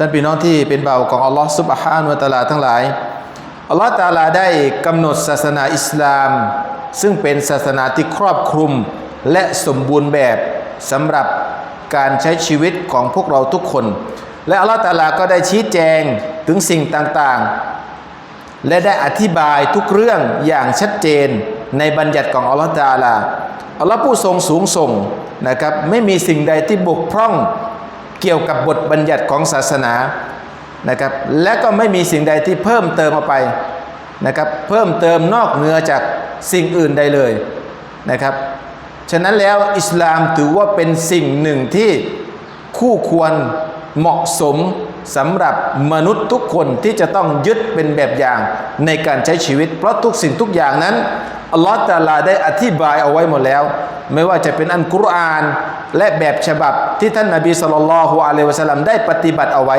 ท่านพี่น้องที่เป็นเบาของอัลลอฮ์ซุบฮานุวะตาลาทั้งหลายอัลลอฮ์ตาลาได้กำหนดศาสนาอิสลาม ซึ่งเป็นศาสนาที่ครอบคลุมและสมบูรณ์แบบสำหรับการใช้ชีวิตของพวกเราทุกคน และอัลลอฮ์ตาลาก็ได้ชี้แจงถึงสิ่งต่างๆ และได้อธิบายทุกเรื่องอย่างชัดเจนในบัญญัติของอัลลอฮ์ตาลาอัลลอฮ์ผู้ทรงสูงส่งนะครับไม่มีสิ่งใดที่บกพร่อง เกี่ยวกับบทบัญญัติของศาสนานะครับ และก็ไม่มีสิ่งใดที่เพิ่มเติมออกไปนะครับ เพิ่มเติมนอกเหนือจากสิ่งอื่นใดเลยนะครับ ฉะนั้นแล้วอิสลามถือว่าเป็นสิ่งหนึ่งที่คู่ควรเหมาะสมสำหรับมนุษย์ทุกคนที่จะต้องยึดเป็นแบบอย่างในการใช้ชีวิต เพราะทุกสิ่งทุกอย่างนั้นอัลลอฮฺตาลาได้อธิบายเอาไว้หมดแล้ว ไม่ว่าจะเป็นอันกุรอาน และแบบฉบับที่ท่านนาบีสุลต่านละฮ์อะลัยวะสัลลัมได้ปฏิบัติเอาไว้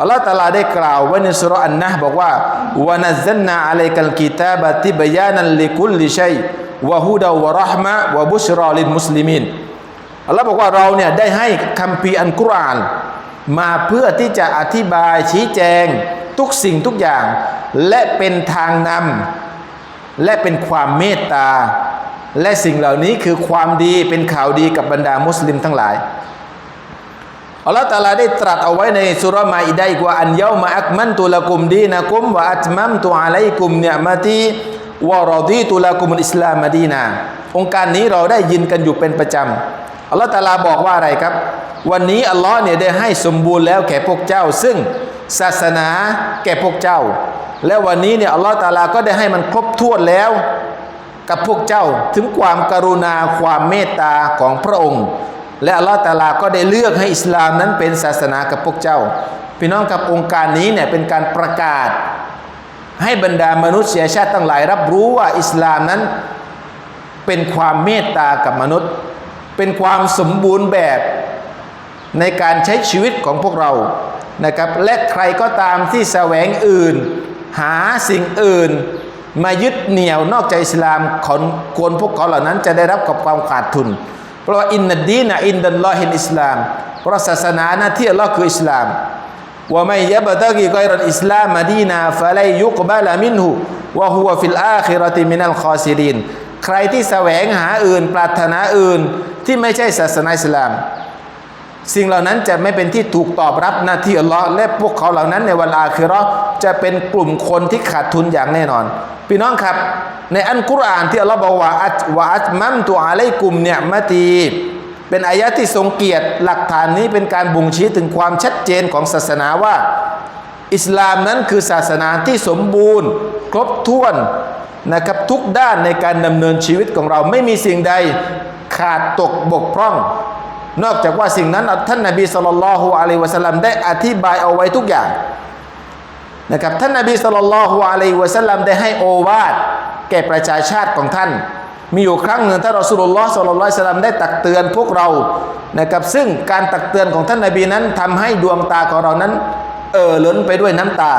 อัลลอฮฺตาลาได้กล่าวไว้ในสุรอันนะบอกว่าวะนัซซัลนาอะลัยกัลกิตาบะติบยานันลิคุลลิชัยวะฮูดาวะรห์มะวะบุชรอลิมุสลิมินอัลลอฮ์บอกว่าเราเนี่ยได้ให้คัมภีร์อันกุรอาน มาเพื่อที่จะอธิบายชี้แจงทุกสิ่งทุกอย่าง และเป็นทางนำและเป็นความเมตตา และสิ่งเหล่านี้คือความดีเป็นข่าวดีกับบรรดามุสลิมทั้งหลายอัลลอฮฺตาลาได้ตรัสเอาไว้ในสุรมาอิดะอีกว่าอันเยามาอักมันตุละกุมดีนะกุมวะอัตมัมตุอะลัยกุมเนียมาตีวะรอดีตุละกุมุลอิสลามมดีนาองค์การนี้เราได้ยินกันอยู่เป็นประจำอัลลอฮฺตาลาบอกว่าอะไรครับ วันนี้อัลลอฮ์เนี่ยได้ให้สมบูรณ์แล้วแก่พวกเจ้า ซึ่งศาสนาแก่พวกเจ้า และวันนี้เนี่ยอัลลอฮ์ตาลาก็ได้ให้มันครบถ้วนแล้ว กับพวกเจ้าถึงความกรุณาความเมตตาของพระองค์ และอัลลอฮฺตาลาก็ได้เลือกให้อิสลามนั้นเป็นศาสนากับพวกเจ้า พี่น้องกับองค์การนี้เนี่ยเป็นการประกาศ ให้บรรดามนุษยชาติทั้งหลายรับรู้ว่าอิสลามนั้นเป็นความเมตตากับมนุษย์ เป็นความสมบูรณ์แบบในการใช้ชีวิตของพวกเรานะครับและใครก็ตามที่แสวงอื่น หาสิ่งอื่น มายึดเหนี่ยวนอกใจอิสลามคนควรพวกเขาเหล่านั้นจะได้รับกับความขาดทุน เพราะอินนัดดีนะอินดัลลอฮินอิสลาม เพราะศาสนาหน้าที่อัลลอฮ์คืออิสลามว่าไม่ยบตะกีกอยรัอิสลามมาดีนาฟะไลยุกบาลามินหูวะฮุวฟิลอาคิรติมินัลคอซิรินใครที่แสวงหาอื่น ปรารถนาอื่นที่ไม่ใช่ศาสนาอิสลาม สิ่งเหล่านั้นจะไม่เป็นที่ถูกตอบรับหน้าที่อัลลอฮ์และพวกเขาเหล่านั้นในวันอาคิเราะจะเป็นกลุ่มคนที่ขาดทุนอย่างแน่นอน พี่น้องครับ ในอันกุรอานที่อัลลอฮ์บอกว่าอัจวะอัจมัมตุอะลัยกุมเนี่ยมะตี เป็นอายะที่ทรงเกียรติ หลักฐานนี้เป็นการบ่งชี้ถึงความชัดเจนของศาสนาว่า อิสลามนั้นคือศาสนาที่สมบูรณ์ ครบถ้วนนะครับทุกด้านในการดำเนินชีวิตของเราไม่มีสิ่งใดขาดตกบกพร่อง นอกจากว่าสิ่งนั้นท่านนบีสุลต่านละฮ์อะลัยวะสัลลัมได้อธิบายเอาไว้ทุกอย่างนะครับท่านนบีสุลต่านละฮ์อะลัยวะสัลลัมได้ให้โอวาทแก่ประชาชาติของท่าน มีอยู่ครั้งหนึ่งท่านรอสูลุลลอฮ์สุลลัลลสัลลัมได้ตักเตือนพวกเรานะครับซึ่งการตักเตือนของท่านนบีนั้นทำให้ดวงตาของเรานั้นเอ่อล้นไปด้วยน้ำตา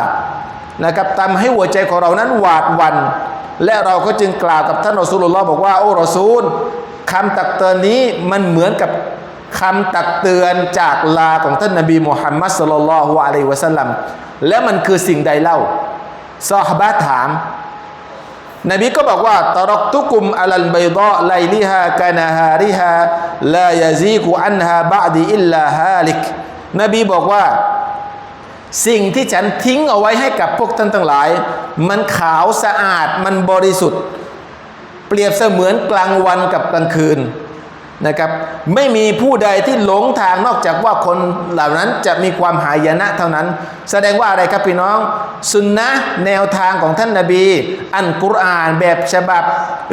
นะครับทำให้หัวใจของเรานั้นหวาดหวัน่นและเราก็จึงกล่าวกับท่านรอสูลุลลอฮ์บอกว่าโอ้รอซูลคำตักเตือนนี้มันเหมือนกับ คำตักเตือนจากลาของท่านนบีมุฮัมมัดสุลลัลฮุอะลัยฮิวะสัลลัมและมันคือสิ่งใดเล่าซอฮาบะถาม นบีก็บอกว่าตรกตุกุมอัลลบัยดะไลลิฮากานาฮาริฮาลายาซีกุอันฮาบะดีอิลลาฮาลิก นบีบอกว่า สิ่งที่ฉันทิ้งเอาไว้ให้กับพวกท่านทั้งหลาย มันขาวสะอาดมันบริสุทธิ์ เปรียบเสมือนกลางวันกับกลางคืน นะครับ ไม่มีผู้ใดที่หลงทางนอกจากว่าคนเหล่านั้นจะมีความหายนะเท่านั้น แสดงว่าอะไรครับพี่น้อง สุนนะแนวทางของท่านนาบี อันกุรอานแบบฉบับ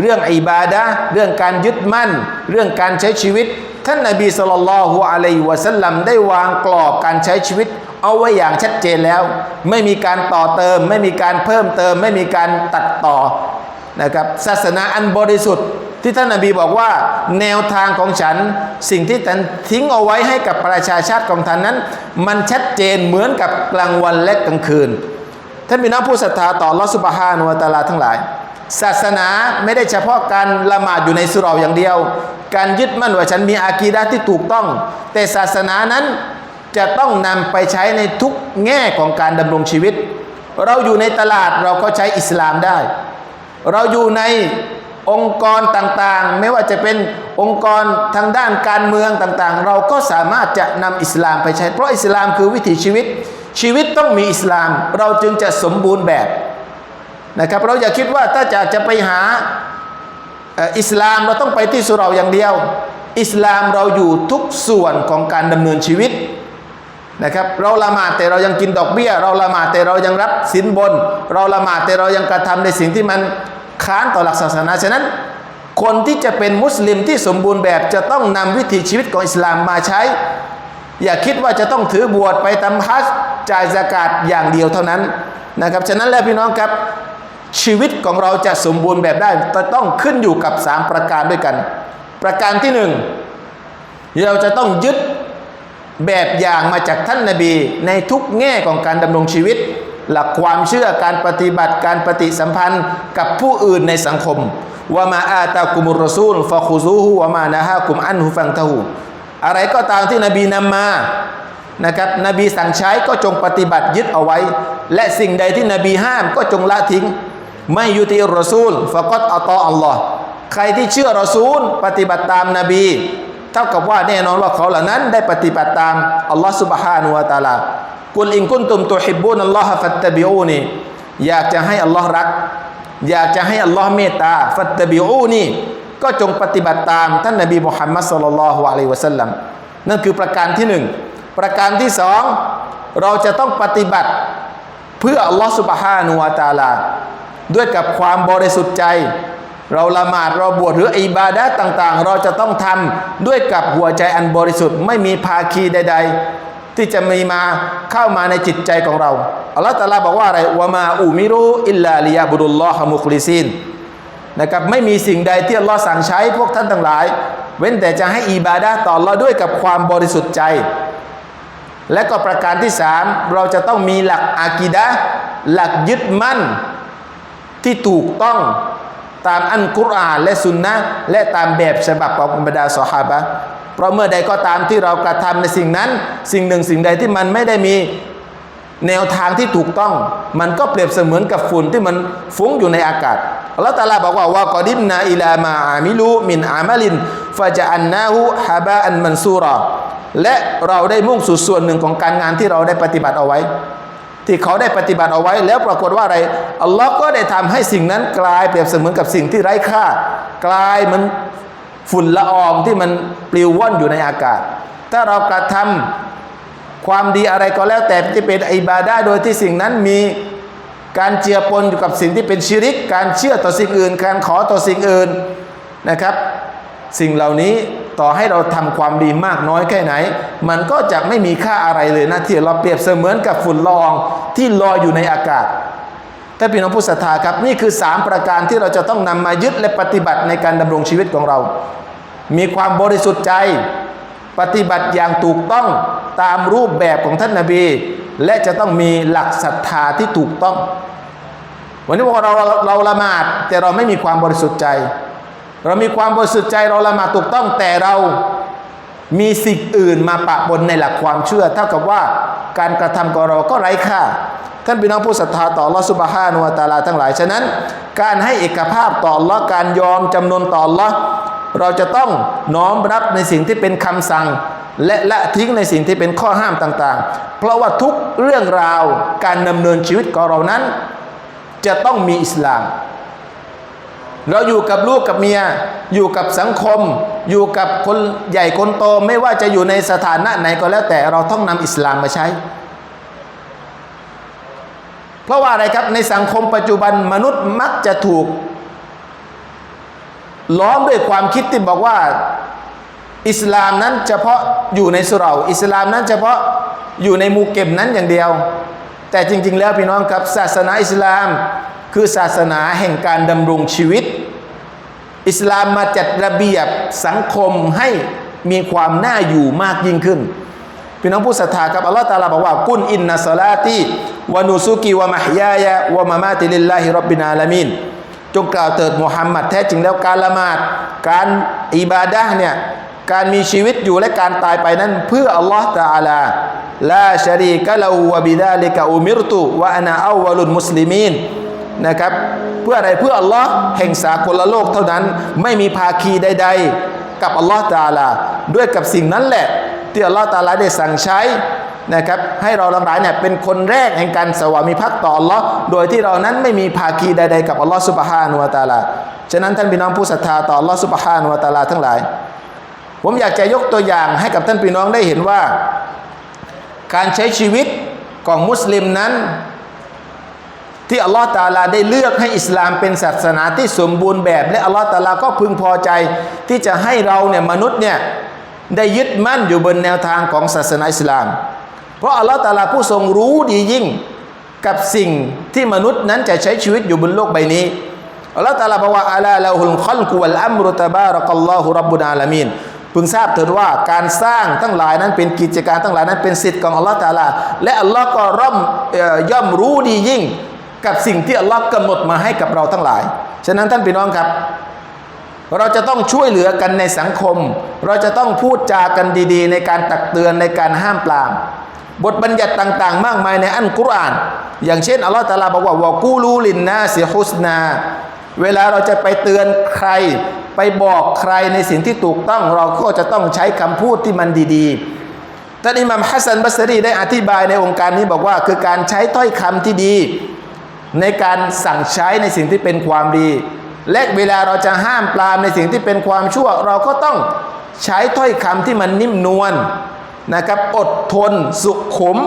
เรื่องอิบาดะเรื่องการยึดมั่น เรื่องการใช้ชีวิต ท่านนาบีสุลต่านละฮุอะลัยวะสัลลัมได้วางกรอบการใช้ชีวิตเอาไว้อย่างชัดเจนแล้ว ไม่มีการต่อเติม ไม่มีการเพิ่มเติม ไม่มีการตัดต่อนะครับศาสนาอันบริสุทธิ์ ที่ท่านนาบีบอกว่า แนวทางของฉัน สิ่งที่ท่านทิ้งเอาไว้ให้กับประชาชาติของท่านนั้น มันชัดเจนเหมือนกับกลางวันและกลางคืน ท่านพี่น้องผู้ศรัทธาต่อลอสุบฮานุวตาลาทั้งหลาย ศาสนาไม่ได้เฉพาะการละหมาดอยู่ในสุราอย่างเดียว การยึดมั่นว่าฉันมีอากีดะที่ถูกต้อง แต่ศาสนานั้นจะต้องนำไปใช้ในทุกแง่ของการดำรงชีวิต เราอยู่ในตลาดเราก็ใช้อิสลามได้ เราอยู่ใน องค์กรต่างๆ ไม่ว่าจะเป็นองค์กรทางด้านการเมืองต่างๆ เราก็สามารถจะนำอิสลามไปใช้ เพราะอิสลามคือวิถีชีวิต ชีวิตต้องมีอิสลาม เราจึงจะสมบูรณ์แบบนะครับ เราอย่าคิดว่าถ้าจะจะไปหาอิสลามเราต้องไปที่สุเหราอย่างเดียว อิสลามเราอยู่ทุกส่วนของการดำเนินชีวิตนะครับเราละหมาดแต่เรายังกินดอกเบี้ย เราละหมาดแต่เรายังรับสินบน เราละหมาดแต่เรายังกระทำในสิ่งที่มัน ค้านต่อหลักศาสนา ฉะนั้น คนที่จะเป็นมุสลิมที่สมบูรณ์แบบจะต้องนำวิถีชีวิตของอิสลามมาใช้ อย่าคิดว่าจะต้องถือบวชไปทำฮัจจ่ายสกาดอย่างเดียวเท่านั้นนะครับ ฉะนั้นแล้วพี่น้องครับชีวิตของเราจะสมบูรณ์แบบได้ต้องขึ้นอยู่กับ 3 ประการด้วยกัน ประการที่หนึ่งเราจะต้องยึดแบบอย่างมาจากท่านนาบีในทุกแง่ของการดำรงชีวิต หลักความเชื่อการปฏิบัติการปฏิสัมพันธ์กับผู้อื่นในสังคมว่ามาอาตากุมุรซูลฟะคูซูฮูวามานะฮะกุมอันหุฟังทะฮูอะไรก็ตามที่นบีนำมานะครับนบีสั่งใช้ก็จงปฏิบัติยึดเอาไว้ และสิ่งใดที่นบีห้ามก็จงละทิ้ง ไม่ยุติรอซูลฟะกอตอัตออัลลอฮ์ใครที่เชื่อรอซูล ปฏิบัติตามนบี เท่ากับว่าแน่นอนว่าเขาเหล่านั้นได้ปฏิบัติตามอัลลอฮ์สุบฮานุวาตาลา กุลอิงกุนตุมตัวฮิบบูนอัลลอฮฺฟัตตบิอูนีอยากจะให้อัลลอฮ์รัก อยากจะให้อัลลอฮ์เมตตา ฟัตตบิอูนีก็จงปฏิบัติตามท่านนบีมุฮัมมัดสุลลัลฮุอะลัยวะสัลลัมนั่นคือประการที่หนึ่งประการที่สองเราจะต้องปฏิบัติเพื่ออัลลอฮ์สุบฮานุวาตาลา ด้วยกับความบริสุทธิ์ใจ เราละหมาดเราบวชหรืออิบาดะต่าง ๆ เราจะต้องทำด้วยกับหัวใจอันบริสุทธิ์ไม่มีภาคีใด ๆ ที่จะมีมาเข้ามาในจิตใจของเราอัลลอฮฺตะอาลาบอกว่าอะไรวะมาอูมิรุอิลลาลิยาบุดุลลอฮะมุคลิซินนะครับไม่มีสิ่งใดที่อัลลอฮ์สั่งใช้พวกท่านทั้งหลาย เว้นแต่จะให้อิบาดะห์ต่ออัลลอฮ์ด้วยกับความบริสุทธิ์ใจ และก็ประการที่สามเราจะต้องมีหลักอากีดะหลักยึดมั่นที่ถูกต้องตามอันกุรอานและสุนนะและตามแบบฉบับของบรรดาสหาบะ เพราะเมื่อใดก็ตามที่เรากระทำในสิ่งนั้น สิ่งหนึ่งสิ่งใดที่มันไม่ได้มีแนวทางที่ถูกต้อง มันก็เปรียบเสมือนกับฝุ่นที่มันฟุ้งอยู่ในอากาศอัลลอฮฺตาลาบอกว่าวากอดิมนาอิลามาอามิลูมินอามัลินฟาจะอันนาหูฮาบะอันมันซูรอและเราได้มุ่งสู่ส่วนหนึ่งของการงานที่เราได้ปฏิบัติเอาไว้ ที่เขาได้ปฏิบัติเอาไว้ แล้วปรากฏว่าอะไรอัลลอฮ์ก็ได้ทำให้สิ่งนั้นกลายเปรียบเสมือนกับสิ่งที่ไร้ค่ากลายมัน ฝุ่นละอองที่มันปลิวว่อนอยู่ในอากาศ ถ้าเรากระทำความดีอะไรก็แล้วแต่ที่เป็นอิบาดาโดยที่สิ่งนั้นมีการเจือปนอยู่กับสิ่งที่เป็นชิริก การเชื่อต่อสิ่งอื่น การขอต่อสิ่งอื่นนะครับ สิ่งเหล่านี้ต่อให้เราทำความดีมากน้อยแค่ไหน มันก็จะไม่มีค่าอะไรเลยนะที่เราเปรียบเสมือนกับฝุ่นละอองที่ลอยอยู่ในอากาศ ถ้าพี่น้องผู้ศรัทธาครับนี่คือ 3 ประการที่เราจะต้องนำมายึดและปฏิบัติในการดำรงชีวิตของเรา มีความบริสุทธิ์ใจ ปฏิบัติอย่างถูกต้องตามรูปแบบของท่านนาบี และจะต้องมีหลักศรัทธาที่ถูกต้อง วันนี้พอเราเราเราละหมาดแต่เราไม่มีความบริสุทธิ์ใจ เรามีความบริสุทธิ์ใจเราละหมาดถูกต้องแต่เรามีสิ่งอื่นมาปะปนในหลักความเชื่อ เท่ากับว่าการกระทำของเราก็ไร้ค่า ท่านพี่น้องผู้ศรัทธาต่อลอสุบฮานุวตาลาทั้งหลาย ฉะนั้น การให้เอกภาพต่อลอการยอมจำนนต่อลอเราจะต้องน้อมรับในสิ่งที่เป็นคำสั่ง และละทิ้งในสิ่งที่เป็นข้อห้ามต่างๆ เพราะว่าทุกเรื่องราวการดำเนินชีวิตของเรานั้น จะต้องมีอิสลาม เราอยู่กับลูกกับเมีย อยู่กับสังคม อยู่กับคนใหญ่คนโตไม่ว่าจะอยู่ในสถานะไหนก็แล้วแต่เราต้องนำอิสลามมาใช้ เพราะว่าอะไรครับในสังคมปัจจุบันมนุษย์มักจะถูก ล้อมด้วยความคิดที่บอกว่าอิสลามนั้นเฉพาะอยู่ในสุเหราอิสลามนั้นเฉพาะอยู่ในมูเก็บนั้นอย่างเดียว แต่จริง ๆ แล้วพี่น้องครับ ศาสนาอิสลามคือศาสนาแห่งการดำรงชีวิต อิสลามมาจัดระเบียบสังคมให้มีความน่าอยู่มากยิ่งขึ้น พี่น้องผู้ศรัทธาครับอัลลอฮฺตาลาบอกว่ากุนอินนัสลาตีวะนูซุกีวะมะฮยายะวะมามาติลิลลาฮิรับบินาลามินจงกล่าวเถิดมุฮัมมัดแท้จริงแล้วการละหมาด การอิบาดะเนี่ยการมีชีวิตอยู่และการตายไปนั้น เพื่ออัลลอฮ์ตาลาลาชารีกะลาวะบิดาลิกะอุมิรตุวะอานาอาวลุลมุสลิมีนนะครับเพื่ออะไรเพื่ออัลลอฮ์แห่งสากลโลกเท่านั้น ไม่มีภาคีใด ๆ กับอัลลอฮ์ตาลา ด้วยกับสิ่งนั้นแหละ ที่อัลลอฮ์ตาลาได้สั่งใช้นะครับให้เราทั้งหลายเนี่ยเป็นคนแรกแห่งการสวามิภักดิ์ต่ออัลลอฮ์โดยที่เรานั้นไม่มีภาคีใดๆกับอัลลอฮ์สุบฮานุวะตาลาฉะนั้นท่านพี่น้องผู้ศรัทธาต่ออัลลอฮ์สุบฮานุวะตาลาทั้งหลาย ผมอยากจะยกตัวอย่างให้กับท่านพี่น้องได้เห็นว่า การใช้ชีวิตของมุสลิมนั้น ที่อัลลอฮ์ตาลาได้เลือกให้อิสลามเป็นศาสนาที่สมบูรณ์แบบ และอัลลอฮ์ตาลาก็พึงพอใจที่จะให้เราเนี่ยมนุษย์เนี่ย ได้ยึดมั่นอยู่บนแนวทางของศาสนาอิสลาม เพราะอัลลอฮ์ตาลาผู้ทรงรู้ดียิ่งกับสิ่งที่มนุษย์นั้นจะใช้ชีวิตอยู่บนโลกใบนี้อัลลอฮ์ตาลาบอกว่าอัลลาฮุลคัลกุวัลอัมรุตบารักัลลอฮุรับบุนาลามีนพึงทราบเถิดว่าการสร้างทั้งหลายนั้นเป็นกิจการทั้งหลายนั้นเป็นสิทธิ์ของอัลลอฮ์ตาลาและอัลลอฮ์ก็ร่อมย่อมรู้ดียิ่ง กับสิ่งที่อัลลอฮ์กำหนดมาให้กับเราทั้งหลาย ฉะนั้นท่านพี่น้องครับ เราจะต้องช่วยเหลือกันในสังคม เราจะต้องพูดจากันดีๆ ในการตักเตือนในการห้ามปราม บทบัญญัติต่าง ๆ มากมายในอันกุรอาน อย่างเช่นอัลลอฮฺตะอาลาบอกว่าวะกูลูลินนาเสียฮุสนา เวลาเราจะไปเตือนใคร ไปบอกใครในสิ่งที่ถูกต้องเราก็จะต้องใช้คำพูดที่มันดีๆท่านอิหมัมฮัสซันบัสรีได้อธิบายในองค์การนี้บอกว่า คือการใช้ถ้อยคำที่ดี ในการสั่งใช้ในสิ่งที่เป็นความดี และเวลาเราจะห้ามปรามในสิ่งที่เป็นความชั่ว เราก็ต้องใช้ถ้อยคำที่มันนิ่มนวลนะครับอดทนสุขุม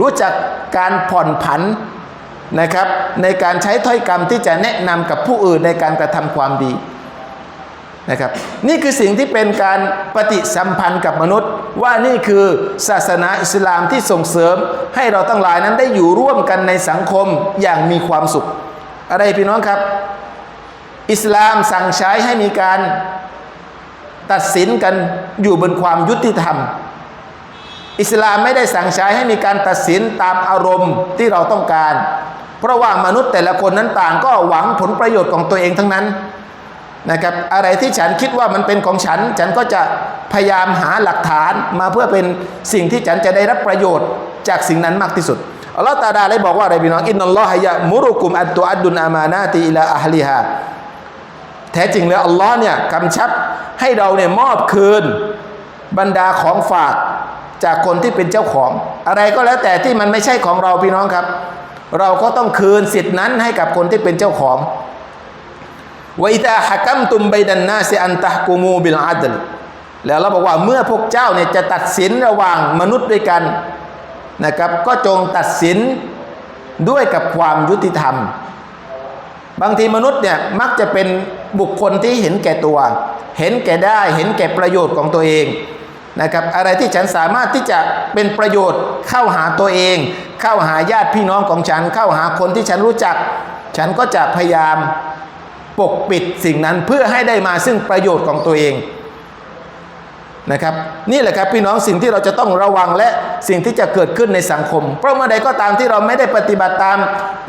รู้จักการผ่อนผันนะครับ ในการใช้ถ้อยคำที่จะแนะนำกับผู้อื่นในการกระทำความดีนะครับ นี่คือสิ่งที่เป็นการปฏิสัมพันธ์กับมนุษย์ ว่านี่คือศาสนาอิสลามที่ส่งเสริม ให้เราทั้งหลายนั้นได้อยู่ร่วมกันในสังคมอย่างมีความสุข อะไรพี่น้องครับ อิสลามสั่งใช้ให้มีการตัดสินกันอยู่บนความยุติธรรม อิสลามไม่ได้สั่งใช้ให้มีการตัดสินตามอารมณ์ที่เราต้องการ เพราะว่ามนุษย์แต่ละคนนั้นต่างก็หวังผลประโยชน์ของตัวเองทั้งนั้นนะครับอะไรที่ฉันคิดว่ามันเป็นของฉัน ฉันก็จะพยายามหาหลักฐานมาเพื่อเป็นสิ่งที่ฉันจะได้รับประโยชน์จากสิ่งนั้นมากที่สุดอัลลอฮฺตาดาได้บอกว่าอะไรพี่น้องอินนัลลอฮฺยะมุรุกุมอัตตุอัดดุนอามานาติอิลาอัฮลิฮา ท้จริงแล้วอัลลอฮ์เนี่ยกำชับให้เราเนี่ยมอบคืนบรรดาของฝากจากคนที่เป็นเจ้าของ อะไรก็แล้วแต่ที่มันไม่ใช่ของเราพี่น้องครับ เราก็ต้องคืนสิทธินั้นให้กับคนที่เป็นเจ้าของวอิตาฮักัมตุมไบดันนาเซอันตะกูมูบิลอาดลแล้วเราบอกว่าเมื่อพวกเจ้าเนี่ยจะตัดสินระหว่างมนุษย์ด้วยกันนะครับ ก็จงตัดสินด้วยกับความยุติธรรม บางทีมนุษย์เนี่ยมักจะเป็นบุคคลที่เห็นแก่ตัว เห็นแก่ได้ เห็นแก่ประโยชน์ของตัวเองนะครับ อะไรที่ฉันสามารถที่จะเป็นประโยชน์เข้าหาตัวเอง เข้าหาญาติพี่น้องของฉัน เข้าหาคนที่ฉันรู้จัก ฉันก็จะพยายามปกปิดสิ่งนั้นเพื่อให้ได้มาซึ่งประโยชน์ของตัวเอง นะครับ นี่แหละครับพี่น้องสิ่งที่เราจะต้องระวังและสิ่งที่จะเกิดขึ้นในสังคม เพราะเมื่อใดก็ตามที่เราไม่ได้ปฏิบัติตาม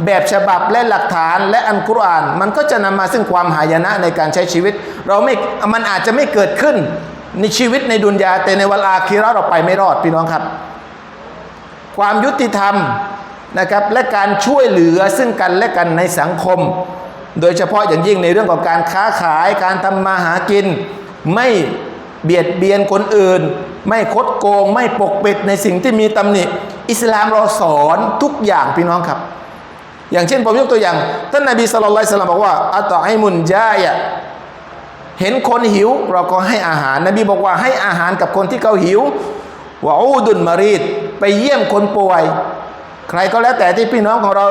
แบบฉบับและหลักฐานและอันกุรอาน มันก็จะนำมาซึ่งความหายนะในการใช้ชีวิต เราไม่มันอาจจะไม่เกิดขึ้นในชีวิตในดุนยาแต่ในเวลาคีราเราไปไม่รอดพี่น้องครับ ความยุติธรรมนะครับและการช่วยเหลือซึ่งกันและกันในสังคม โดยเฉพาะอย่างยิ่งในเรื่องของการค้าขายการทำมาหากิน ไม่ เบียดเบียนคนอื่น ไม่คดโกง ไม่ปกปิดในสิ่งที่มีตำหนิ อิสลามเราสอนทุกอย่างพี่น้องครับ อย่างเช่นผมยกตัวอย่าง ท่านนบีสุลต่านสลามบอกว่าอัตอไอมุนจายะเห็นคนหิว เราก็ให้อาหาร นบีบอกว่าให้อาหารกับคนที่เขาหิวว่าอูดุนมารีดไปเยี่ยมคนป่วย ใครก็แล้วแต่ที่พี่น้องของเรา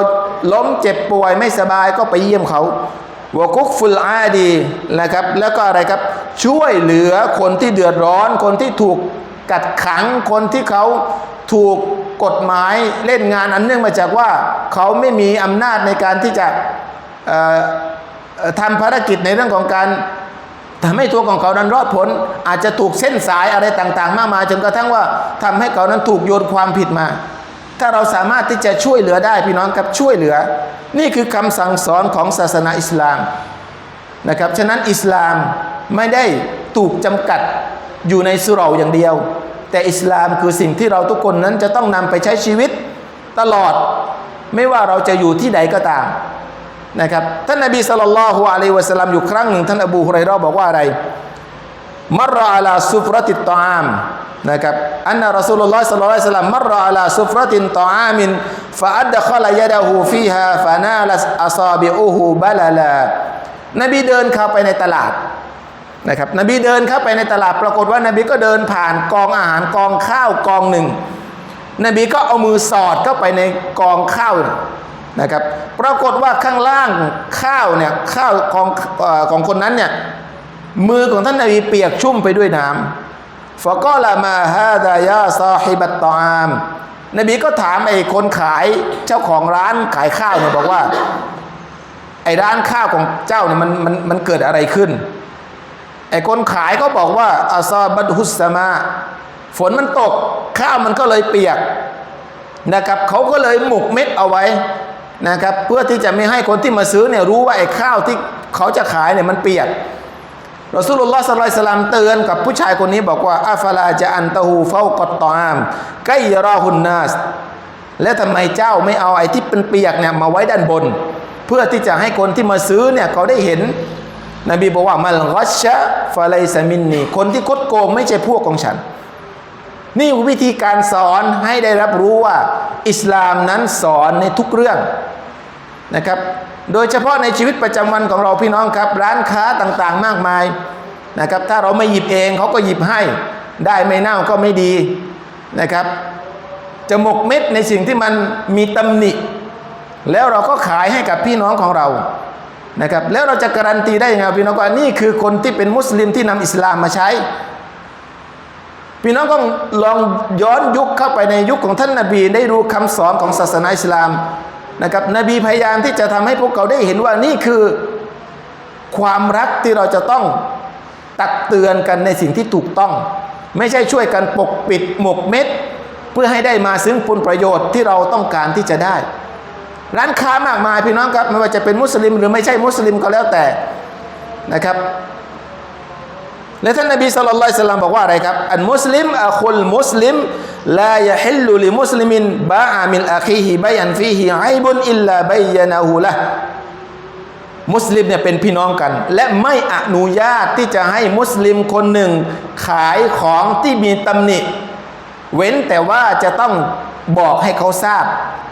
ล้มเจ็บป่วยไม่สบายก็ไปเยี่ยมเขา วกุกฟุลอาดีนะครับ แล้วก็อะไรครับช่วยเหลือคนที่เดือดร้อน คนที่ถูกกัดขังคนที่เขาถูกกฎหมายเล่นงานอันเนื่องมาจากว่าเขาไม่มีอำนาจในการที่จะทำภารกิจในเรื่องของการทำให้ตัวของเขานั้นรอดพ้นอาจจะถูกเส้นสายอะไรต่าง ๆ มากมายจนกระทั่งว่าทำให้เขานั้นถูกโยนความผิดมา ถ้าเราสามารถที่จะช่วยเหลือได้พี่น้องครับช่วยเหลือ นี่คือคำสั่งสอนของศาสนาอิสลามนะครับฉะนั้นอิสลามไม่ได้ถูกจำกัดอยู่ในสุเหราอย่างเดียว แต่อิสลามคือสิ่งที่เราทุกคนนั้นจะต้องนำไปใช้ชีวิตตลอดไม่ว่าเราจะอยู่ที่ใดก็ตามนะครับท่านนบีสุลต่านละฮ์อะลัยวะสลัมอยู่ครั้งหนึ่งท่านอบูฮุไรเราะห์บอกว่าอะไรมรอาลาซุฟรติตตอาม นะครับอันนะรอสูลุลลอฮ์สัลลัลลอฮุอะลัยฮิวะสัลลัมมรอาลาซุฟรตินตออามินฟะอัดขลยะดะฮูฟีฮาฟะนาลอัซาบิอุฮูบะลาลานบีเดินเข้าไปในตลาดนะครับนบีเดินเข้าไปในตลาดปรากฏว่านบีก็เดินผ่านกองอาหารกองข้าวกองหนึ่ง นบีก็เอามือสอดเข้าไปในกองข้าวนะครับปรากฏว่าข้างล่างข้าวเนี่ยข้าวของของคนนั้นเนี่ยมือของท่านนบีเปียกชุ่มไปด้วยน้ำ ฟะก็ละมาฮาดายาซาฮิบัตตอาม นบีก็ถามไอ้คนขายเจ้าของร้านขายข้าวเนี่ยบอกว่า ไอ้ร้านข้าวของเจ้าเนี่ยมันมันมันเกิดอะไรขึ้น ไอ้คนขายก็บอกว่าอาซาบัดฮุสมา ฝนมันตกข้าวมันก็เลยเปียกนะครับเขาก็เลยหมกเม็ดเอาไว้นะครับ เพื่อที่จะไม่ให้คนที่มาซื้อเนี่ยรู้ว่าไอ้ข้าวที่เขาจะขายเนี่ยมันเปียก รอสุลลอฮ์สัลลัยสลลัมเตือนกับผู้ชายคนนี้บอกว่าอัฟลาจะอันตะฮูเฝ้ากอตตอามไกยรอฮุนนาสและทำไมเจ้าไม่เอาไอ้ที่เป็นเปียกเนี่ยมาไว้ด้านบน เพื่อที่จะให้คนที่มาซื้อเนี่ยเขาได้เห็น นบีบอกว่ามัลกัชชะฟาไลซามินนีคนที่คดโกงไม่ใช่พวกของฉัน นี่วิธีการสอนให้ได้รับรู้ว่า อิสลามนั้นสอนในทุกเรื่อง นะครับ โดยเฉพาะในชีวิตประจำวันของเราพี่น้องครับ ร้านค้าต่างๆ มากมายนะครับ ถ้าเราไม่หยิบเองเขาก็หยิบให้ ได้ไม่เน่าก็ไม่ดีนะครับ จะหมกเม็ดในสิ่งที่มันมีตำหนิ แล้วเราก็ขายให้กับพี่น้องของเรานะครับ แล้วเราจะการันตีได้ยังไงพี่น้องว่านี่คือคนที่เป็นมุสลิมที่นำอิสลามมาใช้พี่น้องก็ลองย้อนยุคเข้าไปในยุคของท่านนาบี ได้รู้คำสอนของศาสนาอิสลาม นะครับนบีพยายามที่จะทำให้พวกเขาได้เห็นว่านี่คือความรักที่เราจะต้องตักเตือนกันในสิ่งที่ถูกต้อง ไม่ใช่ช่วยกันปกปิดหมกเม็ด เพื่อให้ได้มาซึ่งผลประโยชน์ที่เราต้องการที่จะได้ ร้านค้ามากมายพี่น้องครับไม่ว่าจะเป็นมุสลิมหรือไม่ใช่มุสลิมก็แล้วแต่นะครับ และท่านนบีสุลต่านสลลัมบอกว่าอะไรครับอันมุสลิมอัคุลมุสลิมลายะฮิลลุลิมุสลิมินบาอามินอาคีฮิบายันฟีฮิไอบุนอิลลาบายานาหูละมุสลิมเนี่ยเป็นพี่น้องกัน และไม่อนุญาตที่จะให้มุสลิมคนหนึ่ง ขายของที่มีตำหนิ เว้นแต่ว่าจะต้องบอกให้เขาทราบ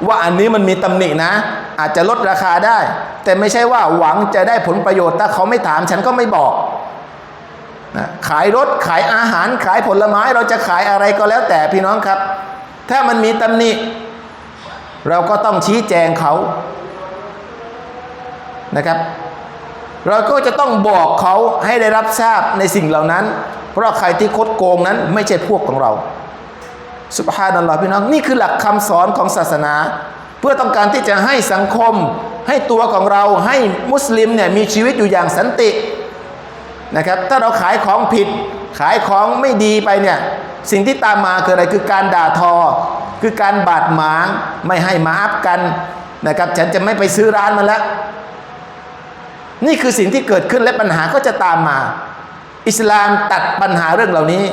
ว่าอันนี้มันมีตำหนินะ อาจจะลดราคาได้ แต่ไม่ใช่ว่าหวังจะได้ผลประโยชน์ถ้าเขาไม่ถามฉันก็ไม่บอก นะขายรถขายอาหารขายผลไม้เราจะขายอะไรก็แล้วแต่พี่น้องครับ ถ้ามันมีตำหนิ เราก็ต้องชี้แจงเขานะครับ เราก็จะต้องบอกเขาให้ได้รับทราบในสิ่งเหล่านั้น เพราะใครที่คดโกงนั้นไม่ใช่พวกของเราสุบฮานัลลอฮ์พี่น้องนี่คือหลักคำสอนของศาสนา เพื่อต้องการที่จะให้สังคม ให้ตัวของเราให้มุสลิมเนี่ยมีชีวิตอยู่อย่างสันติ นะครับ ถ้าเราขายของผิด ขายของไม่ดีไปเนี่ยสิ่งที่ตามมาคืออะไรคือการด่าทอ คือการบาดหมางไม่ให้มาอัพกันนะครับ ฉันจะไม่ไปซื้อร้านมันแล้ว นี่คือสิ่งที่เกิดขึ้นและปัญหาก็จะตามมา อิสลามตัดปัญหาเรื่องเหล่านี้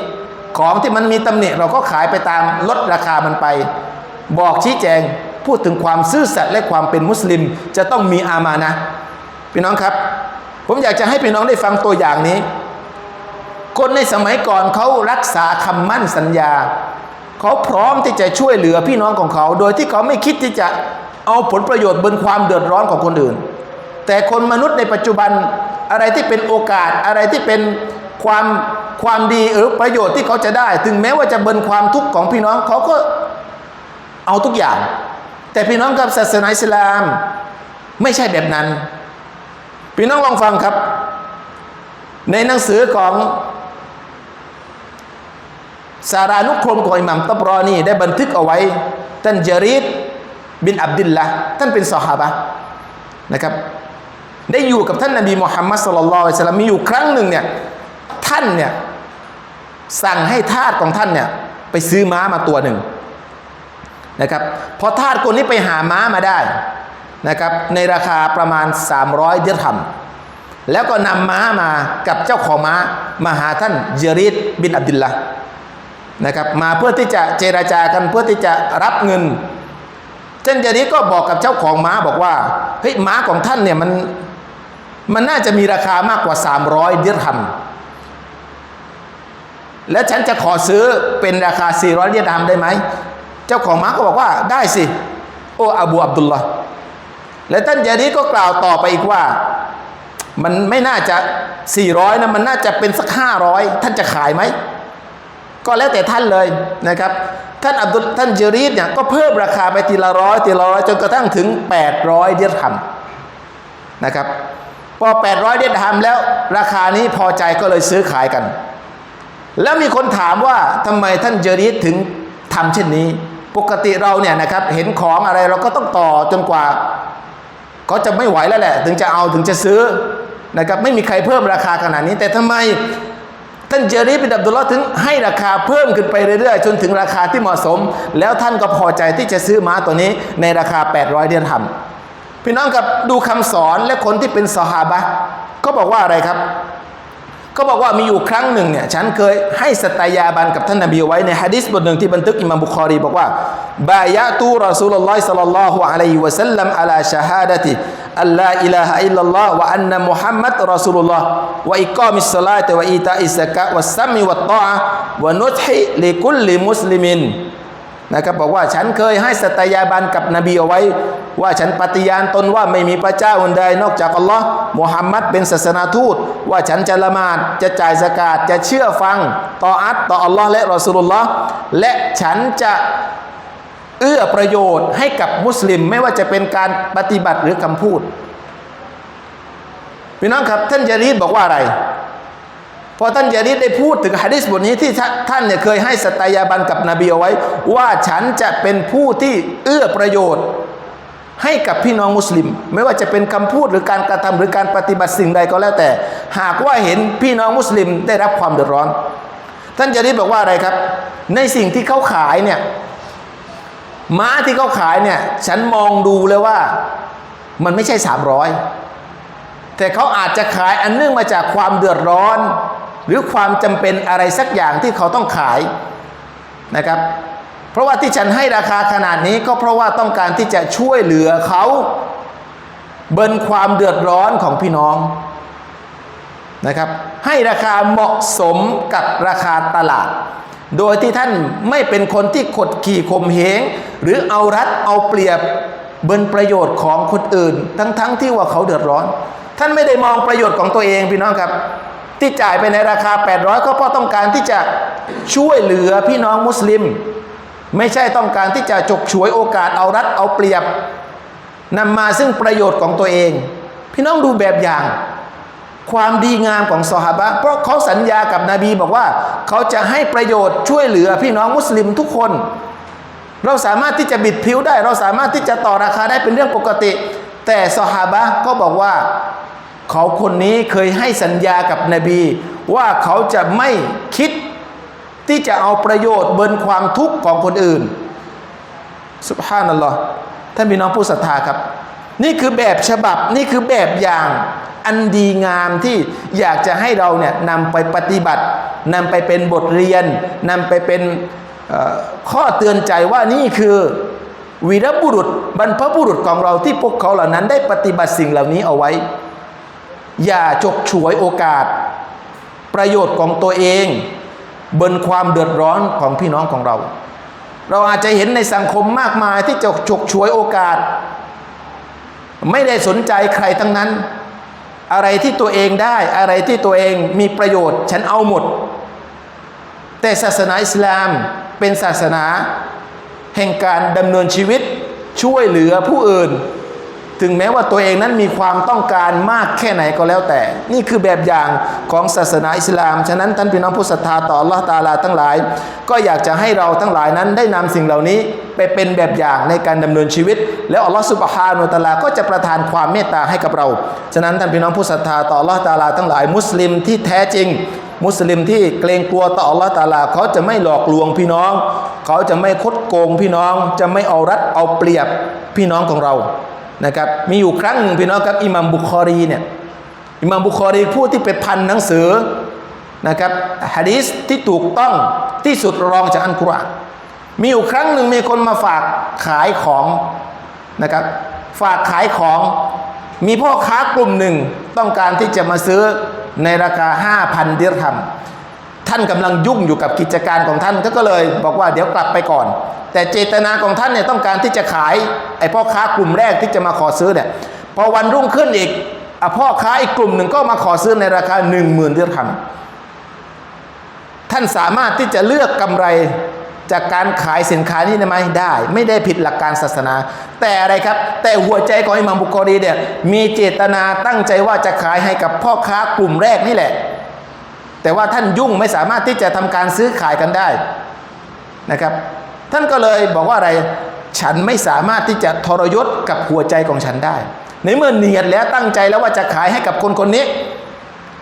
ของที่มันมีตำหนิเราก็ขายไปตามลดราคามันไป บอกชี้แจงพูดถึงความซื่อสัตย์และความเป็นมุสลิม จะต้องมีอามานะพี่น้องครับ ผมอยากจะให้พี่น้องได้ฟังตัวอย่างนี้ คนในสมัยก่อนเขารักษาคำมั่นสัญญา เขาพร้อมที่จะช่วยเหลือพี่น้องของเขา โดยที่เขาไม่คิดที่จะเอาผลประโยชน์บนความเดือดร้อนของคนอื่น แต่คนมนุษย์ในปัจจุบันอะไรที่เป็นโอกาสอะไรที่เป็นความความดีหรือประโยชน์ที่เขาจะได้ ถึงแม้ว่าจะเบินความทุกข์ของพี่น้องเขาก็เอาทุกอย่าง แต่พี่น้องกับศาสนาอิสลาม ไม่ใช่แบบนั้น พี่น้องลองฟังครับ ในหนังสือของสารานุกรมของอิหมัมตบรอนีได้บันทึกเอาไว้ ท่านจารีดบินอับดุลละท่านเป็นสหาบะนะครับ ได้อยู่กับท่านนบีมุฮัมมัดสุลลัลลอฮิสลลัมมีอยู่ครั้งหนึ่งเนี่ยท่านเนี่ยสั่งให้ทาสของท่านเนี่ยไปซื้อม้ามาตัวหนึ่งนะครับพอทาสคนนี้ไปหาม้ามาได้ นะครับในราคาประมาณ 300 เดือดทำแล้วก็นำม้ามากับเจ้าของม้ามาหาท่านเยริดบินอับดุลละนะครับมาเพื่อที่จะเจราจากันเพื่อที่จะรับเงินท่านเยริดก็บอกกับเจ้าของม้าบอกว่าเฮ้ยม้าของท่านเนี่ยมันมันน่าจะมีราคามากกว่า 300ดิรฮัมและฉันจะขอซื้อเป็นราคา 400ดิรฮัมได้ไหม เจ้าของม้าก็บอกว่าได้สิ โอ้อบูอับดุลละ และท่านยาดีก็กล่าวต่อไปอีกว่า มันไม่น่าจะ 400นะมันน่าจะเป็นสัก 500 ท่านจะขายไหม ก็แล้วแต่ท่านเลยนะครับ ท่านอับดุลท่านเจรีดเนี่ยก็เพิ่มราคาไปทีละร้อยทีละร้อยจนกระทั่งถึง 800 เดียร์ฮัมนะครับพอ 800 เดียร์ฮัมแล้ว ราคานี้พอใจก็เลยซื้อขายกัน แล้วมีคนถามว่าทำไมท่านเจรีดถึงทำเช่นนี้ ปกติเราเนี่ยนะครับเห็นของอะไรเราก็ต้องต่อจนกว่า เขาจะไม่ไหวแล้วแหละ ถึงจะเอาถึงจะซื้อนะครับไม่มีใครเพิ่มราคาขนาดนี้ แต่ทำไมท่านเจรีเป็นดับดุลอถึงให้ราคาเพิ่มขึ้นไปเรื่อยๆ จนถึงราคาที่เหมาะสม แล้วท่านก็พอใจที่จะซื้อม้าตัวนี้ในราคา 800เดียนทำพี่น้องกับดูคำสอนและคนที่เป็นสหาบะก็บอกว่าอะไรครับ ก็บอกว่ามีอยู่ครั้งหนึ่งเนี่ยฉันเคยให้สตยาบันกับท่านนบีไว้ในฮะดิษบทหนึ่งที่บันทึกอิมามบุคอรีบอกว่าบายะตูรอซูลุลลอฮิสัลลัลลอฮุอะลัยฮิวะสัลลัมอะลาชะฮาดะติอัลลาอิลาฮะอิลลัลลอฮ์วะอันนะมุฮัมมัดรอซูลุลลอฮ์วะอิกามิสศอลาตวะอีตาอิซะกะวัสซัมิวัตออะวะนุทฮิลิกุลลิมุสลิมินนะครับบอกว่าฉันเคยให้สตยาบันกับนบีเอาไว้ ว่าฉันปฏิญาณตนว่าไม่มีพระเจ้าอื่นใดนอกจากอัลลอฮ์มุฮัมมัดเป็นศาสนาทูต ว่าฉันจะละหมาดจะจ่ายสกาดจะเชื่อฟัง ต่ออัตต่ออัลลอฮ์และรอสูลุลลอฮ์และฉันจะเอื้อประโยชน์ให้กับมุสลิมไม่ว่าจะเป็นการปฏิบัติหรือคำพูดพี่น้องครับ ท่านยารีดบอกว่าอะไรพอท่านยาริดได้พูดถึงฮะดิษบทนี้ที่ท่านเนี่ยเคยให้สตยาบันกับนบีเอาไว้ ว่าฉันจะเป็นผู้ที่เอื้อประโยชน์ ให้กับพี่น้องมุสลิม ไม่ว่าจะเป็นคำพูดหรือการกระทำหรือการปฏิบัติสิ่งใดก็แล้วแต่ หากว่าเห็นพี่น้องมุสลิมได้รับความเดือดร้อน ท่านยาริดบอกว่าอะไรครับ ในสิ่งที่เขาขายเนี่ยม้าที่เขาขายเนี่ยฉันมองดูเลยว่ามันไม่ใช่สามร้อยแต่เขาอาจจะขายอันเนื่องมาจากความเดือดร้อน หรือความจำเป็นอะไรสักอย่างที่เขาต้องขายนะครับ เพราะว่าที่ฉันให้ราคาขนาดนี้ก็เพราะว่าต้องการที่จะช่วยเหลือเขาเบินความเดือดร้อนของพี่น้องนะครับ ให้ราคาเหมาะสมกับราคาตลาด โดยที่ท่านไม่เป็นคนที่ขดขี่ข่มเหงหรือเอารัดเอาเปรียบเบินประโยชน์ของคนอื่น ทั้งๆทที่ว่าเขาเดือดร้อน ท่านไม่ได้มองประโยชน์ของตัวเองพี่น้องครับ ที่จ่ายไปในราคา 800 ก็เพราะต้องการที่จะช่วยเหลือพี่น้องมุสลิม ไม่ใช่ต้องการที่จะจกฉวยโอกาสเอารัดเอาเปรียบนำมาซึ่งประโยชน์ของตัวเอง พี่น้องดูแบบอย่าง ความดีงามของซอฮาบะเพราะเขาสัญญากับนบีบอกว่า เขาจะให้ประโยชน์ช่วยเหลือพี่น้องมุสลิมทุกคน เราสามารถที่จะบิดผิวได้ เราสามารถที่จะต่อราคาได้เป็นเรื่องปกติ แต่ซอฮาบะก็บอกว่า เขาคนนี้เคยให้สัญญากับนบี ว่าเขาจะไม่คิด ที่จะเอาประโยชน์เบินความทุกข์ของคนอื่นสุบฮานัลลอฮ์ท่านพี่น้องผู้ศรัทธาครับ นี่คือแบบฉบับนี่คือแบบอย่างอันดีงามที่อยากจะให้เราเนี่ยนำไปปฏิบัตินำไปเป็นบทเรียนนำไปเป็นข้อเตือนใจว่านี่คือวีรบุรุษบรรพบุรุษของเราที่พวกเขาเหล่านั้นได้ปฏิบัติสิ่งเหล่านี้เอาไว้ อย่าจกฉวยโอกาส ประโยชน์ของตัวเอง บนความเดือดร้อนของพี่น้องของเรา เราอาจจะเห็นในสังคมมากมายที่จะฉกฉวยโอกาส ไม่ได้สนใจใครทั้งนั้น อะไรที่ตัวเองได้อะไรที่ตัวเองมีประโยชน์ ฉันเอาหมด แต่ศาสนาอิสลามเป็นศาสนา แห่งการดำเนินชีวิตช่วยเหลือผู้อื่น ถึงแม้ว่าตัวเองนั้นมีความต้องการมากแค่ไหนก็แล้วแต่ นี่คือแบบอย่างของศาสนาอิสลาม ฉะนั้นท่านพี่น้องผู้ศรัทธาต่อ Allah ตาลาทั้งหลาย ก็อยากจะให้เราทั้งหลายนั้นได้นำสิ่งเหล่านี้ไปเป็นแบบอย่างในการดำเนินชีวิต แล้วอัลลอฮฺสุบฮานุตะลาก็จะประทานความเมตตาให้กับเรา ฉะนั้นท่านพี่น้องผู้ศรัทธาต่อ Allah ตาลาทั้งหลาย มุสลิมที่แท้จริง มุสลิมที่เกรงกลัวต่ออัลลอฮฺตาลาเขาจะไม่หลอกลวงพี่น้อง เขาจะไม่คดโกงพี่น้องจะไม่เอารัดเอาเปรียบพี่น้องของเรา นะครับมีอยู่ครั้งหนึ่งพี่น้องครับอิหมัมบุคอรีเนี่ยอิหม่ามบุคอรีผู้ที่ไปพันหนังสือนะครับฮะดีษที่ถูกต้องที่สุดรองจากอันกุรอานมีอยู่ครั้งหนึ่งมีคนมาฝากขายของนะครับฝากขายของมีพ่อค้ากลุ่มหนึ่งต้องการที่จะมาซื้อในราคา 5,000 ดิรฮัม ท่านกำลังยุ่งอยู่กับกิจการของท่านก็เลยบอกว่าเดี๋ยวกลับไปก่อน แต่เจตนาของท่านเนี่ยต้องการที่จะขายไอ้พ่อค้ากลุ่มแรกที่จะมาขอซื้อเนี่ยพอวันรุ่งขึ้นอีกอะพ่อค้าอีกกลุ่มหนึ่งก็มาขอซื้อในราคา 1 0,000ดิรฮัมท่านสามารถที่จะเลือกกำไรจากการขายสินค้านี้ได้ไหมได้ ไม่ได้ผิดหลักการศาสนา แต่อะไรครับ แต่หัวใจของอิหม่ามบุคอรีเนี่ยมีเจตนาตั้งใจว่าจะขายให้กับพ่อค้ากลุ่มแรกนี่แหละ แต่ว่าท่านยุ่งไม่สามารถที่จะทำการซื้อขายกันได้นะครับ ท่านก็เลยบอกว่าอะไรฉันไม่สามารถที่จะทรยศกับหัวใจของฉันได้ ในเมื่อเนียดแล้วตั้งใจแล้วว่าจะขายให้กับคนคนนี้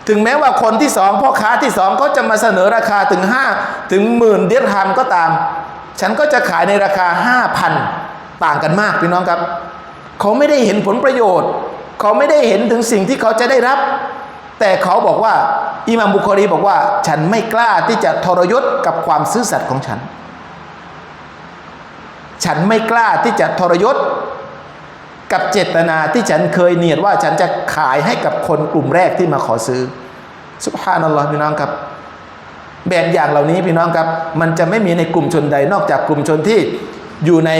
ถึงแม้ว่าคนที่สองพ่อค้าที่สองเขาจะมาเสนอราคาถึง 5 ถึงหมื่นเดียร์ฮัมก็ตาม ฉันก็จะขายในราคา 5,000 ต่างกันมากพี่น้องครับ เขาไม่ได้เห็นผลประโยชน์ เขาไม่ได้เห็นถึงสิ่งที่เขาจะได้รับ แต่เขาบอกว่าอิหมัมบุคอรีบอกว่า ฉันไม่กล้าที่จะทรยศกับความซื่อสัตย์ของฉัน ฉันไม่กล้าที่จะทรยศกับเจตนาที่ฉันเคยเนียดว่าฉันจะขายให้กับคนกลุ่มแรกที่มาขอซื้อสุภานัลลอฮ์พี่น้องครับ แบบอย่างเหล่านี้พี่น้องครับ มันจะไม่มีในกลุ่มชนใดนอกจากกลุ่มชนที่อยู่ใน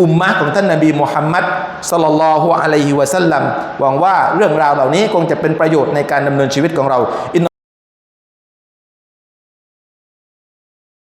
อุมมะของท่านนบีมุฮัมมัดสลลัลลอฮุอะลัยฮิวะสัลลัมหวังว่าเรื่องราวเหล่านี้คงจะเป็นประโยชน์ในการดำเนินชีวิตของเราอิน